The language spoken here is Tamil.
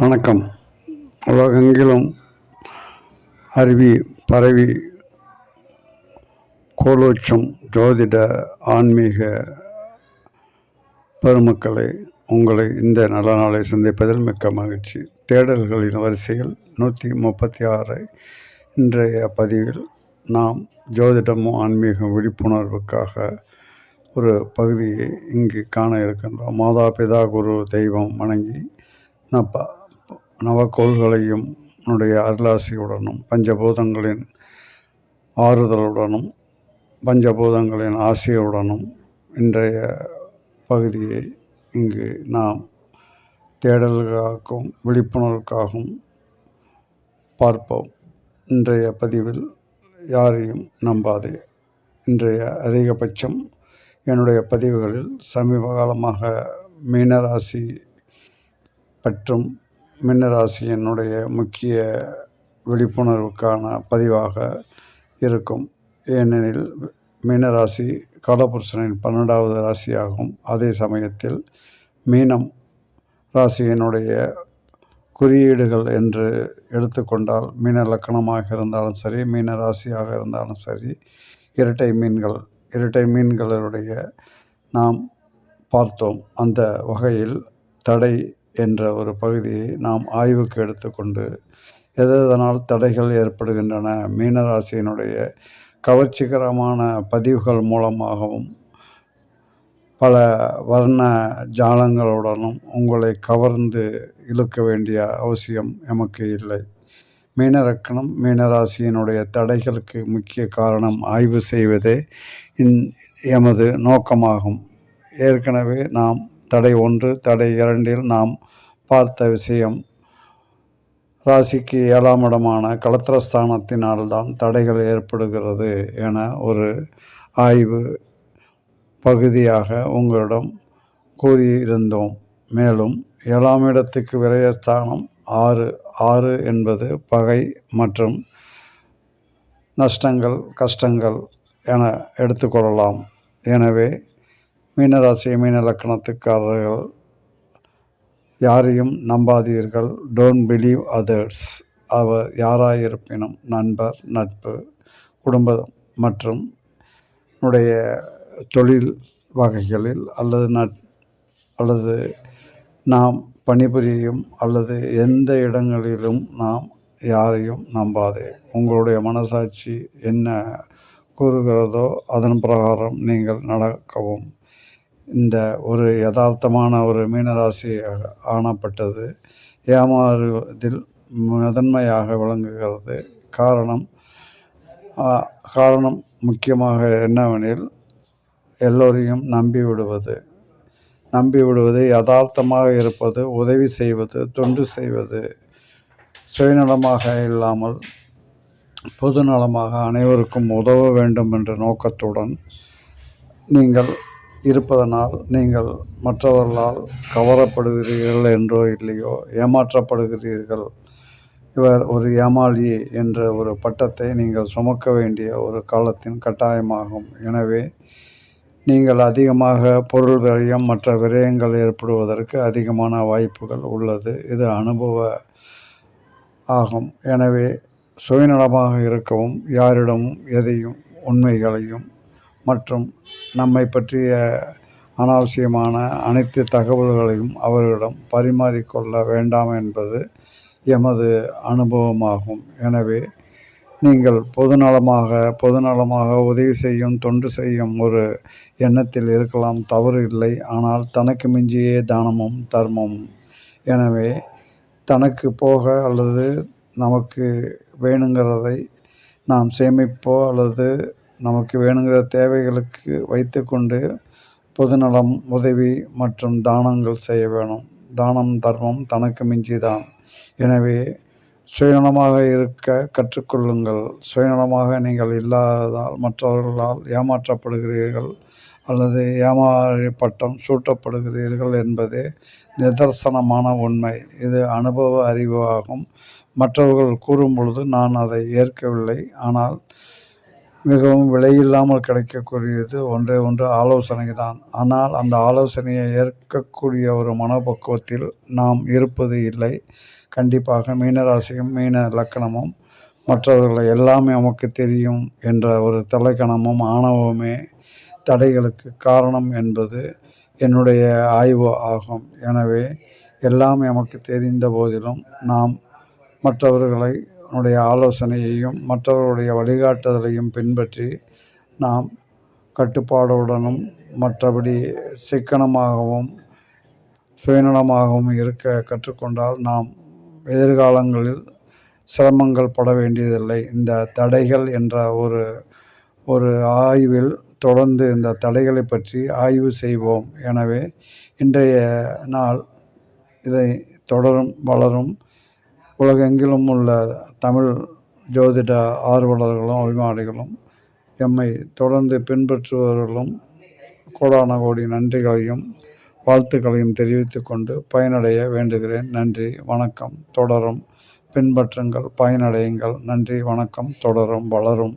வணக்கம். உலகெங்கிலும் அருவி பரவி கோலோச்சும் ஜோதிட ஆன்மீக பெருமக்களை உங்களை இந்த நல்ல நாளை சந்திப்பதில் மிக்க மகிழ்ச்சி. தேடல்களின் வரிசையில் நூற்றி முப்பத்தி ஆறு இன்றைய பதிவில் நாம் ஜோதிடமும் ஆன்மீக விழிப்புணர்வுக்காக ஒரு பகுதியை இங்கு காண இருக்கின்றோம். மாதா பிதா குரு தெய்வம் வணங்கி நப்பா நவக்கோள்களையும் உன்னுடைய அருளாசியுடனும் பஞ்சபூதங்களின் ஆறுதலுடனும் பஞ்சபூதங்களின் ஆசையுடனும் இன்றைய பகுதியை இங்கு நாம் தேடல்களுக்காகவும் விழிப்புணர்வுக்காகவும் பார்ப்போம். இன்றைய பதிவில் யாரையும் நம்பாதே. இன்றைய அதிகபட்சம் என்னுடைய பதிவுகளில் சமீப காலமாக மீனராசி மற்றும் மின்னராசியினுடைய முக்கிய விழிப்புணர்வுக்கான பதிவாக இருக்கும். ஏனெனில் மீனராசி காலபுருஷனின் பன்னெண்டாவது ராசியாகும். அதே சமயத்தில் மீனம் ராசியினுடைய குறியீடுகள் என்று எடுத்துக்கொண்டால் மீன லக்கணமாக இருந்தாலும் சரி மீன ராசியாக இருந்தாலும் சரி இரட்டை மீன்கள் இரட்டை மீன்களுடைய நாம் பார்த்தோம். அந்த வகையில் தடை என்ற ஒரு பகுதியை நாம் ஆய்வுக்கு எடுத்துக்கொண்டு எதனால் தடைகள் ஏற்படுகின்றன மீனராசியினுடைய கவர்ச்சிகரமான பதிவுகள் மூலமாகவும் பல வர்ண ஜாலங்களுடனும் உங்களை கவர்ந்து இழுக்க வேண்டிய அவசியம் எமக்கு இல்லை. மீனரக்கணம் மீனராசியினுடைய தடைகளுக்கு முக்கிய காரணம் ஆய்வு செய்வதே இன் எமது நோக்கமாகும். ஏற்கனவே நாம் தடை ஒன்று தடை இரண்டில் நாம் பார்த்த விஷயம் ராசிக்கு ஏழாம் இடமான கலத்திரஸ்தானத்தினால்தான் தடைகள் ஏற்படுகிறது என ஒரு ஆய்வு பகுதியாக உங்களிடம் கூறியிருந்தோம். மேலும் ஏழாம் இடத்துக்கு விரயஸ்தானம் ஆறு ஆறு என்பது பகை மற்றும் நஷ்டங்கள் கஷ்டங்கள் என எடுத்துக்கொள்ளலாம் எனவே மீனராசி மீன லக்கணத்துக்காரர்கள் யாரையும் நம்பாதீர்கள். டோன்ட் பிலீவ் அதர்ஸ் அவர் யாராயிருப்பினும் நண்பர் நட்பு குடும்பம் மற்றும் உடைய தொழில் வகைகளில் அல்லது நட் அல்லது நாம் பணிபுரியும் அல்லது எந்த இடங்களிலும் நாம் யாரையும் நம்பாதே. உங்களுடைய மனசாட்சி என்ன கூறுகிறதோ அதன் பிரகாரம் நீங்கள் நடக்கவும். இந்த ஒரு யதார்த்தமான ஒரு மீனராசி ஆணப்பட்டது ஏமாறுவதில் முதன்மையாக விளங்குகிறது. காரணம் காரணம் முக்கியமாக என்னவெனில் எல்லோரையும் நம்பி விடுவது. நம்பி விடுவது யதார்த்தமாக இருப்பது உதவி செய்வது தொண்டு செய்வது. சுயநலமாக இல்லாமல் பொதுநலமாக அனைவருக்கும் உதவ வேண்டும் என்ற நோக்கத்துடன் நீங்கள் இருப்பதனால் நீங்கள் மற்றவர்களால் கவரப்படுகிறீர்கள் என்றோ இல்லையோ ஏமாற்றப்படுகிறீர்கள். இவர் ஒரு ஏமாளி என்ற ஒரு பட்டத்தை நீங்கள் சுமக்க வேண்டிய ஒரு காலத்தின் கட்டாயமாகும். எனவே நீங்கள் அதிகமாக பொருள் விரயம் மற்ற விரயங்கள் ஏற்படுவதற்கு அதிகமான வாய்ப்புகள் உள்ளது. இது அனுபவ ஆகும். எனவே சுயநலமாக இருக்கவும் யாரிடமும் எதையும் உண்மைகளையும் மற்றும் நம்மை பற்றிய அனாவசியமான அனைத்து தகவல்களையும் அவர்களிடம் பரிமாறிக்கொள்ள வேண்டாம் என்பது எமது அனுபவமாகும். எனவே நீங்கள் பொதுநலமாக பொதுநலமாக உதவி செய்யும் தொண்டு செய்யும் ஒரு எண்ணத்தில் இருக்கலாம். தவறு இல்லை. ஆனால் தனக்கு மிஞ்சியே தானமும் தர்மமும். எனவே தனக்கு போக அல்லது நமக்கு வேணுங்கிறதை நாம் சேமிப்போ அல்லது நமக்கு வேணுங்கிற தேவைகளுக்கு வைத்துக்கொண்டு பொதுநலம் உதவி மற்றும் தானங்கள் செய்ய வேணும். தானம் தர்மம் தனக்கு மிஞ்சி தான் எனவே சுயநலமாக இருக்க கற்றுக்கொள்ளுங்கள். சுயநலமாக நீங்கள் இல்லாததால் மற்றவர்களால் ஏமாற்றப்படுகிறீர்கள் அல்லது ஏமாறி பட்டம் சூட்டப்படுகிறீர்கள் என்பதே நிதர்சனமான உண்மை. இது அனுபவ அறிவு ஆகும் மற்றவர்கள் கூறும் பொழுது நான் அதை ஏற்கவில்லை. ஆனால் மிகவும் விலையில்லாமல் கிடைக்கக்கூடியது ஒன்றே ஒன்று ஆலோசனை தான். ஆனால் அந்த ஆலோசனையை ஏற்கக்கூடிய ஒரு மனப்பக்குவத்தில் நாம் இருப்பது இல்லை. கண்டிப்பாக மீனராசியும் மீன லக்கணமும் மற்றவர்களை எல்லாமே நமக்கு தெரியும் என்ற ஒரு தலைக்கணமும் ஆணவமே தடைகளுக்கு காரணம் என்பது என்னுடைய ஆய்வு ஆகும். எனவே எல்லாம் எமக்கு தெரிந்த போதிலும் நாம் மற்றவர்களை உடைய ஆலோசனையையும் மற்றவர்களுடைய வழிகாட்டுதலையும் பின்பற்றி நாம் கட்டுப்பாடுடனும் மற்றபடி சிக்கனமாகவும் சுயநலமாகவும் இருக்க கற்றுக்கொண்டால் நாம் எதிர்காலங்களில் சிரமங்கள் பட வேண்டியதில்லை. இந்த தடைகள் என்ற ஒரு ஒரு ஆய்வில் தொடர்ந்து இந்த தடைகளை பற்றி ஆய்வு செய்வோம். எனவே இன்றைய நாள் இதை தொடரும் வளரும். உலகெங்கிலும் உள்ள தமிழ் ஜோதிட ஆர்வலர்களும் அபிமானிகளும் எம்மை தொடர்ந்து பின்பற்றுபவர்களும் கோடான கோடி நன்றிகளையும் வாழ்த்துக்களையும் தெரிவித்து கொண்டு பயனடைய வேண்டுகிறேன். நன்றி வணக்கம் தொடரும். பின்பற்றுங்கள் பயனடையுங்கள். நன்றி வணக்கம் தொடரும் வளரும்.